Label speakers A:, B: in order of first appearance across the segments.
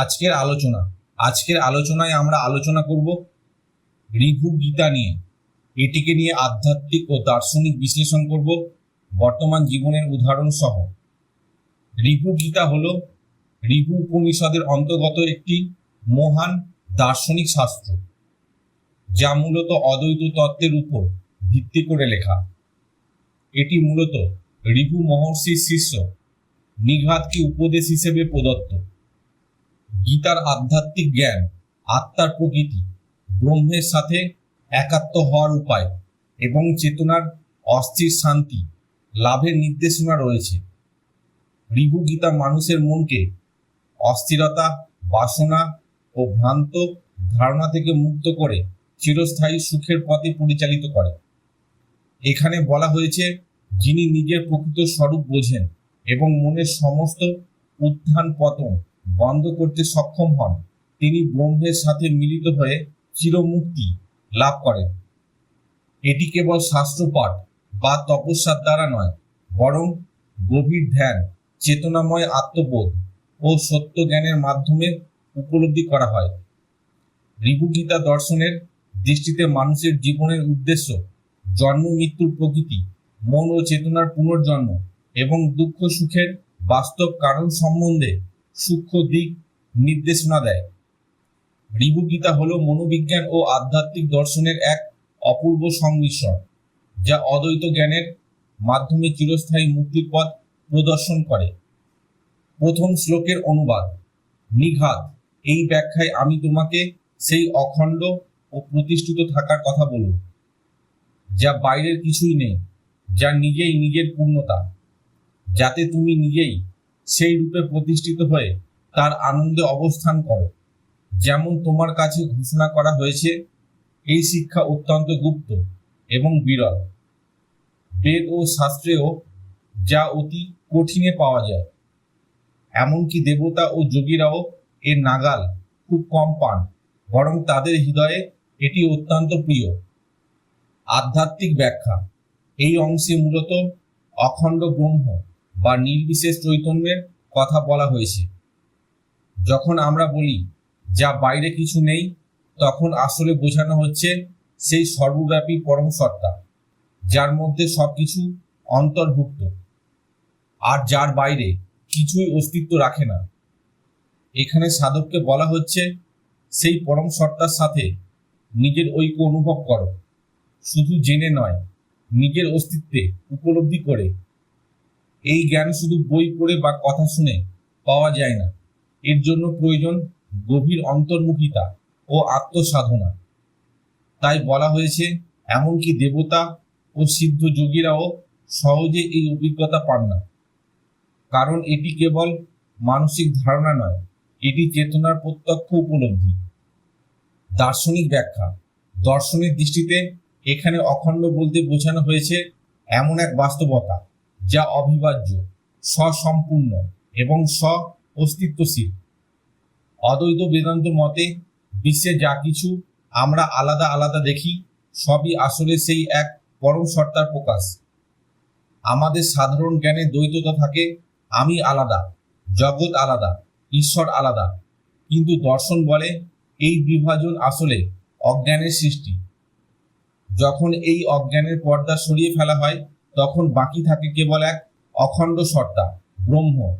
A: আজকের আলোচনা। আজকের আলোচনায় আমরা আলোচনা করব ঋভু গীতা নিয়ে। এটিকে নিয়ে আধ্যাত্মিক ও দার্শনিক বিশ্লেষণ করব। বর্তমান জীবনের উদাহরণ সহ। ঋভু গীতা হল ঋভু উপনিষদের অন্তর্গত একটি মহান দার্শনিক শাস্ত্র, যা মূলত অদ্বৈত তত্ত্বের উপর ভিত্তি করে লেখা। এটি মূলত ঋভু মহর্ষির শিষ্য নিঘাতকে উপদেশ হিসেবে প্রদত্ত। গীতার আধ্যাত্মিক জ্ঞান, আত্মার প্রকৃতি, ব্রহ্মের সাথে একাত্ম হওয়ার উপায় এবং চেতনার অস্থির শান্তি লাভের নির্দেশনা রয়েছে। ঋভু গীতা মানুষের মনকে অস্থিরতা, বাসনা ও ভ্রান্ত ধারণা থেকে মুক্ত করে চিরস্থায়ী সুখের পথে পরিচালিত করে। এখানে বলা হয়েছে, যিনি নিজের প্রকৃত স্বরূপ বোঝেন এবং মনের সমস্ত উত্থান পতন বন্ধ করতে সক্ষম হন। তিনি ব্রহ্মের সাথে মিলিত হয়ে চিরমুক্তি লাভ করেন। এটি কেবল শাস্ত্রপাঠ বা তপস্যার দ্বারা নয়, বরং গভীর ধ্যান, চেতনাময় আত্মবোধ ও সত্য জ্ঞানের মাধ্যমে উপলব্ধি করা হয়। ঋভুগীতা দর্শনের দৃষ্টিতে মানুষের জীবনের উদ্দেশ্য জন্ম মৃত্যুর প্রকৃতি, মন ও চেতনার পুনর্জন্ম এবং দুঃখ, সুখের বাস্তব কারণ সম্বন্ধে সূক্ষ্ম দিক নির্দেশনা দেয়। ঋভুগীতা হল মনোবিজ্ঞান ও আধ্যাত্মিক দর্শনের এক অপূর্ব সংমিশ্রণ, যা অদ্বৈত জ্ঞানের মাধ্যমে চিরস্থায়ী মুক্তির পথ প্রদর্শন করে। প্রথম শ্লোকের অনুবাদ, নিঘাত, এই ব্যাখ্যায় আমি তোমাকে সেই অখণ্ড ও প্রতিষ্ঠিত থাকার কথা বলব যা বাইরের কিছুই নেই, যা নিজেই নিজের পূর্ণতা, যাতে তুমি নিজেই সেই রূপে প্রতিষ্ঠিত হয়ে তার আনন্দে অবস্থান করো। যেমন তোমার কাছে ঘোষণা করা হয়েছে, এই শিক্ষা অত্যন্ত গুপ্ত এবং বিরল। বেদ ও শাস্ত্রেও যা অতি কঠিনে পাওয়া যায়, এমনকি দেবতা ও যোগীরাও এর নাগাল খুব কম পান, বরং তাদের হৃদয়ে এটি অত্যন্ত প্রিয়। আধ্যাত্মিক ব্যাখ্যা, এই অংশে মূলত অখণ্ড ব্রহ্ম। বা নির্বিশেষ চৈতন্যের কথা বলা হয়েছে। যখন আমরা বলি, যা বাইরে কিছু নেই, তখন আসলে বোঝানো হচ্ছে সেই সর্বব্যাপী পরম সত্তা, যার মধ্যে সবকিছু অন্তর্ভুক্ত, আর যার বাইরে কিছুই অস্তিত্ব রাখে না। এখানে সাধককে বলা হচ্ছে, সেই পরম সত্তার সাথে নিজের ঐক্য অনুভব করো। শুধু জেনে নয়, নিজের অস্তিত্বে উপলব্ধি করে এই জ্ঞান শুধু বই পড়ে বা কথা শুনে পাওয়া যায় না। এর জন্য প্রয়োজন গভীর অন্তর্মুখিতা ও আত্মসাধনা। তাই বলা হয়েছে, এমনকি দেবতা ও সিদ্ধ যোগীরাও সহজে এই অভিজ্ঞতা পান না। কারণ এটি কেবল মানসিক ধারণা নয়, এটি চেতনার প্রত্যক্ষ উপলব্ধি। দার্শনিক ব্যাখ্যা, দর্শনের দৃষ্টিতে এখানে অখণ্ড বলতে বোঝানো হয়েছে, এমন এক বাস্তবতা। যা অবিভাজ্য, স্বসম্পূর্ণ এবং স্ব অস্তিত্বশীল অদ্বৈত বেদান্ত মতে, বিশ্বে যা কিছু আমরা আলাদা আলাদা দেখি, সবই আসলে সেই এক পরম সত্তার প্রকাশ। আমাদের সাধারণ জ্ঞানে দ্বৈততা থাকে, আমি আলাদা, জগৎ আলাদা, ঈশ্বর আলাদা। কিন্তু দর্শন বলে, এই বিভাজন আসলে অজ্ঞানের সৃষ্টি। যখন এই অজ্ঞানের পর্দা সরিয়ে ফেলা হয় তখন বাকি থাকে কেবল এক অখণ্ড সত্তা, ব্রহ্ম,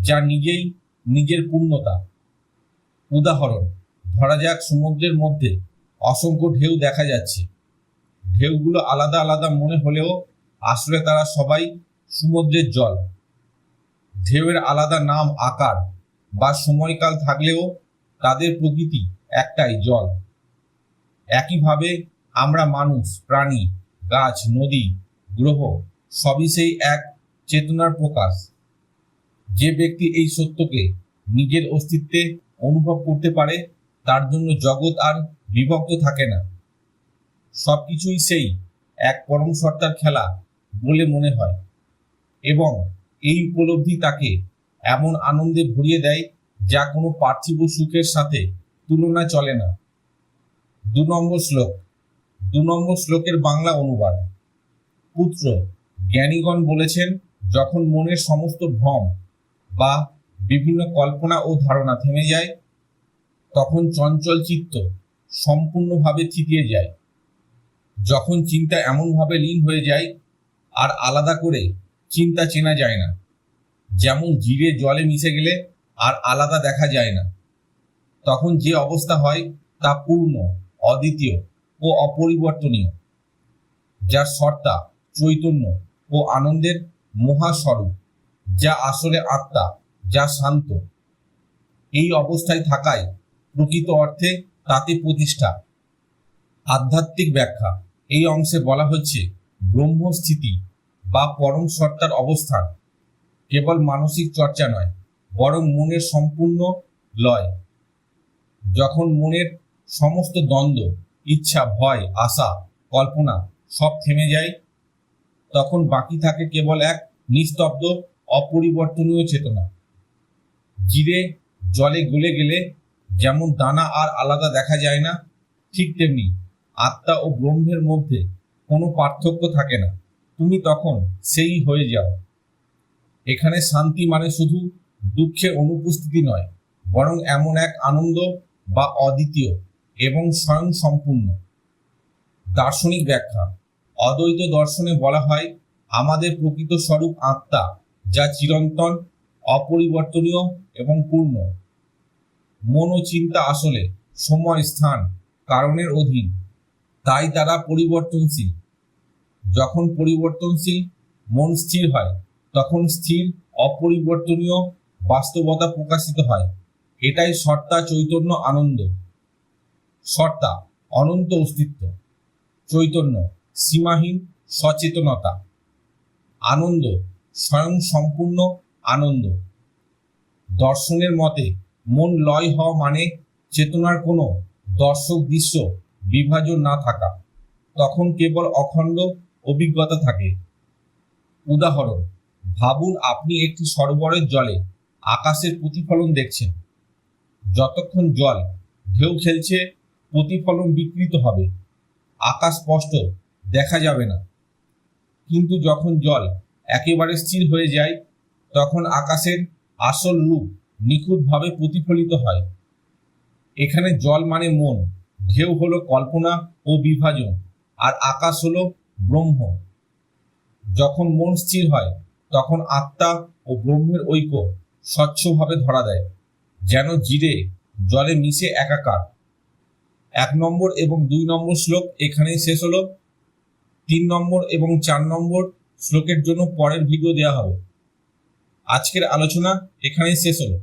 A: যা নিজেই নিজের পূর্ণতা। উদাহরণ, ধরা যাক সমুদ্রের মধ্যে অসংখ্য ঢেউ দেখা যাচ্ছে। ঢেউগুলো আলাদা আলাদা মনে হলেও আসলে তারা সবাই সমুদ্রের জল। ঢেউয়ের আলাদা নাম আকার বা সময়কাল থাকলেও তাদের প্রকৃতি একটাই জল। একইভাবে আমরা মানুষ, প্রাণী, গাছ, নদী গ্রহ, সবই সেই এক চেতনার প্রকাশ। যে ব্যক্তি এই সত্যকে নিজের অস্তিত্বে অনুভব করতে পারে, তার জন্য জগৎ আর বিভক্ত থাকে না। সবকিছুই সেই এক পরম সত্তার খেলা বলে মনে হয় এবং এই উপলব্ধি তাকে এমন আনন্দে ভরিয়ে দেয় যা কোনো পার্থিব সুখের সাথে তুলনা চলে না। দু নম্বর শ্লোক। দু নম্বর শ্লোকের বাংলা অনুবাদ। পুত্র জ্ঞানীগণ বলেছেন, যখন মনের সমস্ত ভ্রম বা বিভিন্ন কল্পনা ও ধারণা থেমে যায়, তখন চঞ্চল চিত্ত সম্পূর্ণভাবে থিতিয়ে যায়। যখন চিন্তা এমনভাবে লীন হয়ে যায়, আর আলাদা করে চিন্তা চেনা যায় না। যেমন জিরে জলে মিশে গেলে আর আলাদা দেখা যায় না। তখন যে অবস্থা হয় তা পূর্ণ, অদ্বিতীয় ও অপরিবর্তনীয়, যার সত্তা চৈতন্য ও আনন্দের মহাস্বরূপ, যা আসলে আত্মা, যা শান্ত। এই অবস্থায় থাকায় প্রকৃত অর্থে তাতে প্রতিষ্ঠা। আধ্যাত্মিক ব্যাখ্যা, এই অংশে বলা হচ্ছে ব্রহ্মস্থিতি বা পরম সত্তার অবস্থান। কেবল মানসিক চর্চা নয়, বরং মনের সম্পূর্ণ লয়। যখন মনের সমস্ত দ্বন্দ্ব, ইচ্ছা, ভয়, আশা, কল্পনা সব থেমে যায় তখন বাকি থাকে কেবল এক নিস্তব্ধ, অপরিবর্তনীয় চেতনা। জিরে জলে গলে গেলে যেমন দানা আর আলাদা দেখা যায় না, ঠিক তেমনি আত্মা ও ব্রহ্মের মধ্যে কোনো পার্থক্য থাকে না। তুমি তখন সেই হয়ে যাও। এখানে শান্তি মানে শুধু দুঃখের অনুপস্থিতি নয়, বরং এমন এক আনন্দ বা অদ্বিতীয় এবং স্বয়ং সম্পূর্ণ দার্শনিক ব্যাখ্যা অদ্বৈত দর্শনে বলা হয়, আমাদের প্রকৃত স্বরূপ আত্মা, যা চিরন্তন, অপরিবর্তনীয় এবং পূর্ণ। মন ও চিন্তা আসলে সময়, স্থান, কারণের অধীন। তাই তারা পরিবর্তনশীল। যখন পরিবর্তনশীল মন স্থির হয়, তখন স্থির, অপরিবর্তনীয় বাস্তবতা প্রকাশিত হয়। এটাই সত্তা, চৈতন্য, আনন্দ। সত্তা, অনন্ত অস্তিত্ব। চৈতন্য সীমাহীন সচেতনতা। আনন্দ, স্বয়ং সম্পূর্ণ আনন্দ। দর্শনের মতে, মন লয় হওয়া মানে চেতনার কোনো দর্শক দৃশ্য বিভাজন না থাকা। তখন কেবল অখণ্ড অভিজ্ঞতা থাকে। উদাহরণ, ভাবুন আপনি একটি সরোবরের জলে আকাশের প্রতিফলন দেখছেন। যতক্ষণ জল ঢেউ খেলছে, প্রতিফলন বিকৃত হবে। আকাশ স্পষ্ট দেখা যাবে না। কিন্তু যখন জল একেবারে স্থির হয়ে যায়, তখন আকাশের আসল রূপ নিখুঁতভাবে প্রতিফলিত হয়। এখানে জল মানে মন, ঢেউ হলো কল্পনা ও বিভাজন, আর আকাশ হলো ব্রহ্ম। যখন মন স্থির হয়, তখন আত্মা ও ব্রহ্মের ঐক্য স্বচ্ছভাবে ধরা দেয়, যেন জিরে জলে মিশে একাকার। এক নম্বর এবং দুই নম্বর শ্লোক এখানেই শেষ হলো। তিন নম্বর এবং চার নম্বর শ্লোকের জন্য পরের ভিডিও দেওয়া হবে। আজকের আলোচনা এখানেই শেষ হলো।